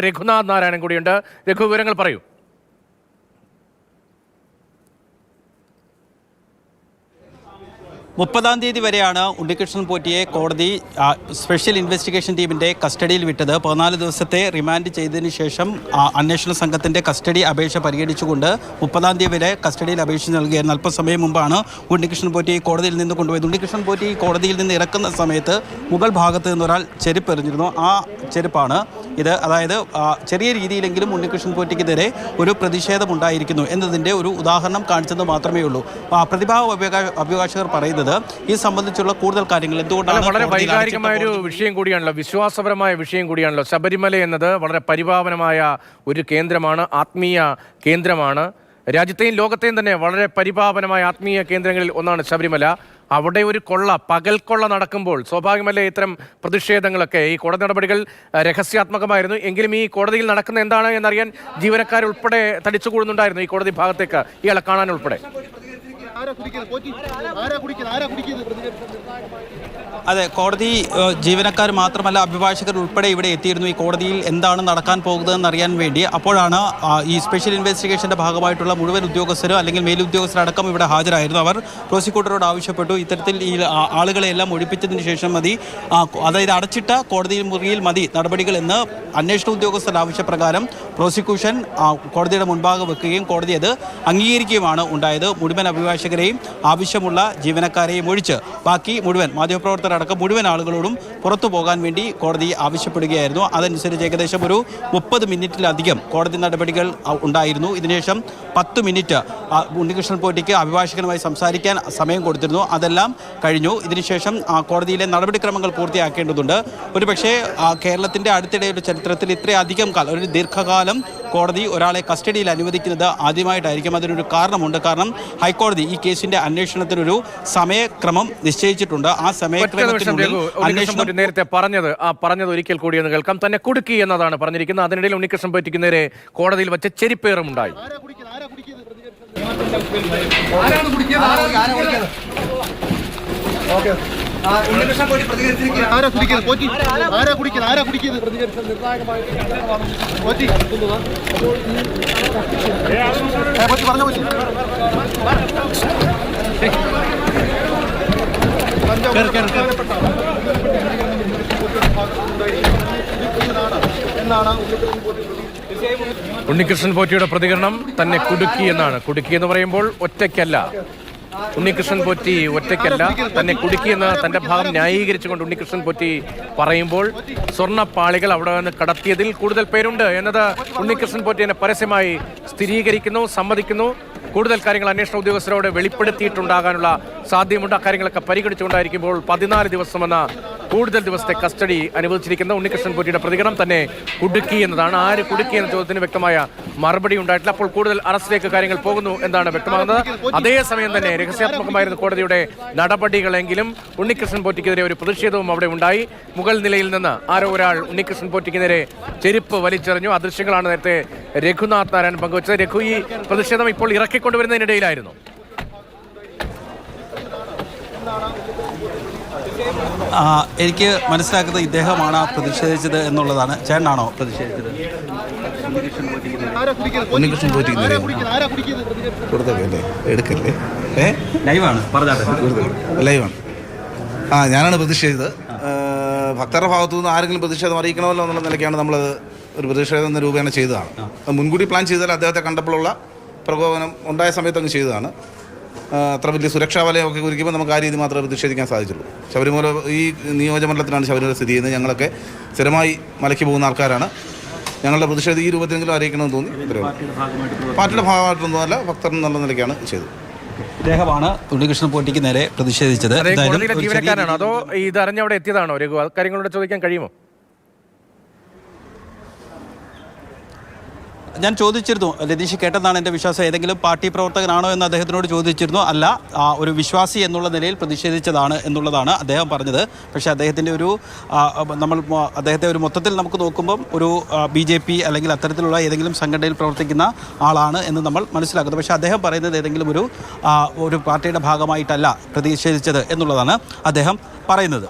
രഘുനാഥ് നാരായണൻ കൂടിയുണ്ട്. രഘു വിവരങ്ങൾ പറയൂ. മുപ്പതാം തീയതി വരെയാണ് ഉണ്ണികൃഷ്ണൻ പോറ്റിയെ കോടതി സ്പെഷ്യൽ ഇൻവെസ്റ്റിഗേഷൻ ടീമിന്റെ കസ്റ്റഡിയിൽ വിട്ടത്. പതിനാല് ദിവസത്തെ റിമാൻഡ് ചെയ്തതിന് ശേഷം അന്വേഷണ സംഘത്തിന്റെ കസ്റ്റഡി അപേക്ഷ പരിഗണിച്ചുകൊണ്ട് മുപ്പതാം തീയതി വരെ കസ്റ്റഡിയിൽ അപേക്ഷ നൽകിയായിരുന്നു. അല്പസമയം മുമ്പാണ് ഉണ്ണികൃഷ്ണൻ പോറ്റിയെ കോടതിയിൽ നിന്ന് കൊണ്ടുപോയത്. ഉണ്ണികൃഷ്ണൻ പോറ്റി കോടതിയിൽ നിന്ന് ഇറക്കുന്ന സമയത്ത് മുകൾ ഭാഗത്ത് നിന്ന് ഒരാൾ ചെരുപ്പ് എറിഞ്ഞിരുന്നു. ആ ചെരുപ്പാണ് ഇത്. അതായത് ചെറിയ രീതിയിലെങ്കിലും ഉണ്ണികൃഷ്ണൻ പോറ്റിക്കെതിരെ ഒരു പ്രതിഷേധമുണ്ടായിരിക്കുന്നു എന്നതിന്റെ ഒരു ഉദാഹരണം കാണിച്ചത് മാത്രമേ ഉള്ളൂ. പ്രതിഭാ അഭിഭാ- അഭിഭാഷകർ പറയുന്നത് ഈ സംബന്ധിച്ചുള്ള കൂടുതൽ കാര്യങ്ങൾ എന്തുകൊണ്ടാണ് വളരെ വൈകാരികമായ ഒരു വിഷയം കൂടിയാണല്ലോ വിശ്വാസപരമായ വിഷയം കൂടിയാണല്ലോ. ശബരിമല എന്നത് വളരെ പരിപാവനമായ ഒരു കേന്ദ്രമാണ് ആത്മീയ കേന്ദ്രമാണ്. രാജ്യത്തെയും ലോകത്തെയും തന്നെ വളരെ പരിപാവനമായ ആത്മീയ കേന്ദ്രങ്ങളിൽ ഒന്നാണ് ശബരിമല. അവിടെ ഒരു കൊള്ള പകൽക്കൊള്ള നടക്കുമ്പോൾ സ്വാഭാവികമല്ലേ ഇത്തരം പ്രതിഷേധങ്ങളൊക്കെ? ഈ കോടതി നടപടികൾ രഹസ്യാത്മകമായിരുന്നു. എങ്കിലും ഈ കോടതിയിൽ നടക്കുന്ന എന്താണ് എന്നറിയാൻ ജീവനക്കാരുൾപ്പെടെ തടിച്ചുകൂടുന്നുണ്ടായിരുന്നു ഈ കോടതി ഭാഗത്തേക്ക്. ഇയാളെ കാണാൻ ഉൾപ്പെടെ അതെ കോടതി ജീവനക്കാർ മാത്രമല്ല അഭിഭാഷകർ ഉൾപ്പെടെ ഇവിടെ എത്തിയിരുന്നു. ഈ കോടതിയിൽ എന്താണ് നടക്കാൻ പോകുന്നതെന്ന് അറിയാൻ വേണ്ടി അപ്പോഴാണ് ഈ സ്പെഷ്യൽ ഇൻവെസ്റ്റിഗേഷന്റെ ഭാഗമായിട്ടുള്ള മുഴുവൻ ഉദ്യോഗസ്ഥരും അല്ലെങ്കിൽ മേലുദ്യോഗസ്ഥരടക്കം ഇവിടെ ഹാജരായിരുന്നു. അവർ പ്രോസിക്യൂട്ടറോട് ആവശ്യപ്പെട്ടു. ഇത്തരത്തിൽ ഈ ആളുകളെ ആളുകളെയെല്ലാം ഒഴിപ്പിച്ചതിന് ശേഷം മതി. അതായത് അടച്ചിട്ട കോടതി മുറിയിൽ മതി നടപടികൾ എന്ന് അന്വേഷണ ഉദ്യോഗസ്ഥരുടെ ആവശ്യപ്രകാരം പ്രോസിക്യൂഷൻ കോടതിയുടെ മുൻപാകെ വെക്കുകയും കോടതി അത് അംഗീകരിക്കുകയുമാണ് ഉണ്ടായത്. മുഴുവൻ അഭിഭാഷകരെയും ആവശ്യമുള്ള ജീവനക്കാരെയും ഒഴിച്ച്. ബാക്കി മുഴുവൻ മാധ്യമപ്രവർത്തകരടക്കം മുഴുവൻ ആളുകളോടും പുറത്തു പോകാൻ വേണ്ടി കോടതി ആവശ്യപ്പെടുകയായിരുന്നു. അതനുസരിച്ച് ഏകദേശം ഒരു മുപ്പത് മിനിറ്റിലധികം കോടതി നടപടികൾ ഉണ്ടായിരുന്നു. ഇതിനുശേഷം പത്ത് മിനിറ്റ് ഉണ്ണികൃഷ്ണൻ പോറ്റിക്ക് അഭിഭാഷകനുമായി സംസാരിക്കാൻ സമയം കൊടുത്തിരുന്നു. അതെല്ലാം കഴിഞ്ഞു. ഇതിനുശേഷം കോടതിയിലെ നടപടിക്രമങ്ങൾ പൂർത്തിയാക്കേണ്ടതുണ്ട്. ഒരുപക്ഷേ കേരളത്തിന്റെ അടുത്തിടെ ഒരു ചരിത്രത്തിൽ ഇത്രയധികം കാലം ഒരു ദീർഘകാലം കോടതി ഒരാളെ കസ്റ്റഡിയിൽ അനുവദിക്കുന്നത് ആദ്യമായിട്ടായിരിക്കും. അതിനൊരു കാരണമുണ്ട്. കാരണം ഹൈക്കോടതി ഈ കേസിന്റെ അന്വേഷണത്തിനൊരു സമയക്രമം നിശ്ചയിച്ചിട്ടുണ്ട്. ആ സമയക്രമത്തിൽ സമയക്രമത്തിനുള്ളിൽ അന്വേഷണം നേരത്തെ പറഞ്ഞത് ആ പറഞ്ഞത് ഒരിക്കൽ കൂടി എന്ന് കേൾക്കാം. തന്നെ കുടുക്കി എന്നതാണ് പറഞ്ഞിരിക്കുന്നത്. അതിനിടയിൽ ഉണ്ണികൃഷ്ണൻ പറ്റിക്ക് നേരെ കോടതിയിൽ വെച്ച ചെരിപ്പേറുമുണ്ടായി. ആരാ കുടിക്കുന്നത് ആരാ കുടിക്കുന്നത് ആരാ കുടിക്കുന്നത്? പോറ്റി. ആരാ കുടിക്കുന്നത്? ആരാ കുടിക്കുന്നത്? പോറ്റി. പോറ്റി പറഞ്ഞ പോറ്റി. എന്നാണ് ഉണ്ണികൃഷ്ണൻ പോറ്റിയുടെ പ്രതികരണം തന്നെ കുടുക്കി എന്നാണ്. കുടുക്കി എന്ന് പറയുമ്പോൾ ഒറ്റയ്ക്കല്ല. ഉണ്ണികൃഷ്ണൻ പോറ്റി ഒറ്റയ്ക്കല്ല തന്നെ കുടുക്കിയെന്ന് തന്റെ ഭാഗം ന്യായീകരിച്ചുകൊണ്ട് ഉണ്ണികൃഷ്ണൻ പോറ്റി പറയുമ്പോൾ സ്വർണപ്പാളികൾ അവിടെ നിന്ന് കടത്തിയതിൽ കൂടുതൽ പേരുണ്ട്. എന്നത് ഉണ്ണികൃഷ്ണൻ പോറ്റി എന്നെ പരസ്യമായി സ്ഥിരീകരിക്കുന്നു സമ്മതിക്കുന്നു. കൂടുതൽ കാര്യങ്ങൾ അന്വേഷണ ഉദ്യോഗസ്ഥരോട് വെളിപ്പെടുത്തിയിട്ടുണ്ടാകാനുള്ള സാധ്യതയുണ്ട് അക്കാര്യങ്ങളൊക്കെ പരിഗണിച്ചുകൊണ്ടായിരിക്കുമ്പോൾ പതിനാല് ദിവസമെന്ന കൂടുതൽ ദിവസത്തെ കസ്റ്റഡി അനുവദിച്ചിരിക്കുന്ന ഉണ്ണികൃഷ്ണൻ പോറ്റിയുടെ പ്രതികരണം തന്നെ കുടുക്കി എന്നതാണ്. ആര് കുടുക്കി എന്ന ചോദ്യത്തിന് വ്യക്തമായ മറുപടി ഉണ്ടായിട്ടില്ല. അപ്പോൾ കൂടുതൽ അറസ്റ്റിലേക്ക് കാര്യങ്ങൾ പോകുന്നു എന്നാണ് വ്യക്തമാകുന്നത്. അതേസമയം തന്നെ രഹസ്യാത്മകമായിരുന്ന കോടതിയുടെ നടപടികളെങ്കിലും ഉണ്ണികൃഷ്ണൻ പോറ്റിക്കെതിരെ ഒരു പ്രതിഷേധവും അവിടെ ഉണ്ടായി. മുകൾ നിലയിൽ നിന്ന് ആരോ ഒരാൾ ഉണ്ണികൃഷ്ണൻ പോറ്റിക്കെതിരെ ചെരുപ്പ് വലിച്ചെറിഞ്ഞു. ആ ദൃശ്യങ്ങളാണ് നേരത്തെ രഘുനാഥ് നാരായണൻ പങ്കുവച്ചത്. രഘു ഈ പ്രതിഷേധം ഇപ്പോൾ ഇറക്കിക്കൊണ്ടുവരുന്നതിനിടയിലായിരുന്നു. എനിക്ക് മനസ്സിലാക്കുന്നത് ഇദ്ദേഹമാണ് പ്രതിഷേധിച്ചത് എന്നുള്ളതാണ്. ചേട്ടനാണോ പ്രതിഷേധിച്ചത്? ഉണ്ണികൃഷ്ണൻ എടുക്കല്ലേ? ഏ? ലൈവാണ്. ലൈവാണ്. ആ ഞാനാണ് പ്രതിഷേധിച്ചത്. ഭക്തരുടെ ഭാഗത്തു നിന്ന് ആരെങ്കിലും പ്രതിഷേധം അറിയിക്കണമല്ലോ എന്നുള്ള നിലയ്ക്കാണ് നമ്മൾ ഒരു പ്രതിഷേധം എന്ന രൂപേണ ചെയ്തതാണ്. മുൻകൂട്ടി പ്ലാൻ ചെയ്താൽ അദ്ദേഹത്തെ കണ്ടപ്പോഴുള്ള പ്രകോപനം ഉണ്ടായ സമയത്ത് അങ്ങ് ചെയ്തതാണ് അത്ര വലിയ സുരക്ഷാ വലയമൊക്കെ കുറിക്കുമ്പോൾ നമുക്ക് ആ രീതി മാത്രമേ പ്രതിഷേധിക്കാൻ സാധിച്ചുള്ളൂ. ശബരിമല ഈ നിയോജകമണ്ഡലത്തിലാണ് ശബരിമല സ്ഥിതി ചെയ്യുന്നത്. ഞങ്ങളൊക്കെ സ്ഥിരമായി മലയ്ക്ക് പോകുന്ന ആൾക്കാരാണ്. ഞങ്ങളുടെ പ്രതിഷേധം ഈ രൂപത്തിലെങ്കിലും അറിയിക്കണമെന്ന് തോന്നി. പാർട്ടിയുടെ ഭാഗമായിട്ടൊന്നും അല്ല ഭക്തർ എന്നുള്ള നിലയ്ക്കാണ് ചെയ്തത്. ഇദ്ദേഹമാണ് ഉണ്ണികൃഷ്ണൻ പോറ്റിക്ക് നേരെ പ്രതിഷേധിച്ചത്. അതോ ഇത് അറിഞ്ഞ അവിടെ എത്തിയതാണോ രഘു? കാര്യങ്ങളോട് ചോദിക്കാൻ കഴിയുമോ? ഞാൻ ചോദിച്ചിരുന്നു രതീഷ് കേട്ടെന്നാണ് എന്റെ വിശ്വാസം ഏതെങ്കിലും പാർട്ടി പ്രവർത്തകനാണോ എന്ന് അദ്ദേഹത്തിനോട് ചോദിച്ചിരുന്നു. അല്ല ഒരു വിശ്വാസി എന്നുള്ള നിലയിൽ പ്രതിഷേധിച്ചതാണ് എന്നുള്ളതാണ് അദ്ദേഹം പറഞ്ഞത്. പക്ഷേ അദ്ദേഹത്തിന്റെ ഒരു നമ്മൾ അദ്ദേഹത്തെ ഒരു മൊത്തത്തിൽ നമുക്ക് നോക്കുമ്പം ഒരു ബി ജെ പി അല്ലെങ്കിൽ അത്തരത്തിലുള്ള ഏതെങ്കിലും സംഘടനയിൽ പ്രവർത്തിക്കുന്ന ആളാണ് എന്ന് നമ്മൾ മനസ്സിലാക്കുന്നത് പക്ഷേ അദ്ദേഹം പറയുന്നത് ഏതെങ്കിലും ഒരു ഒരു പാർട്ടിയുടെ ഭാഗമായിട്ടല്ല പ്രതിഷേധിച്ചത് എന്നുള്ളതാണ് അദ്ദേഹം പറയുന്നത്.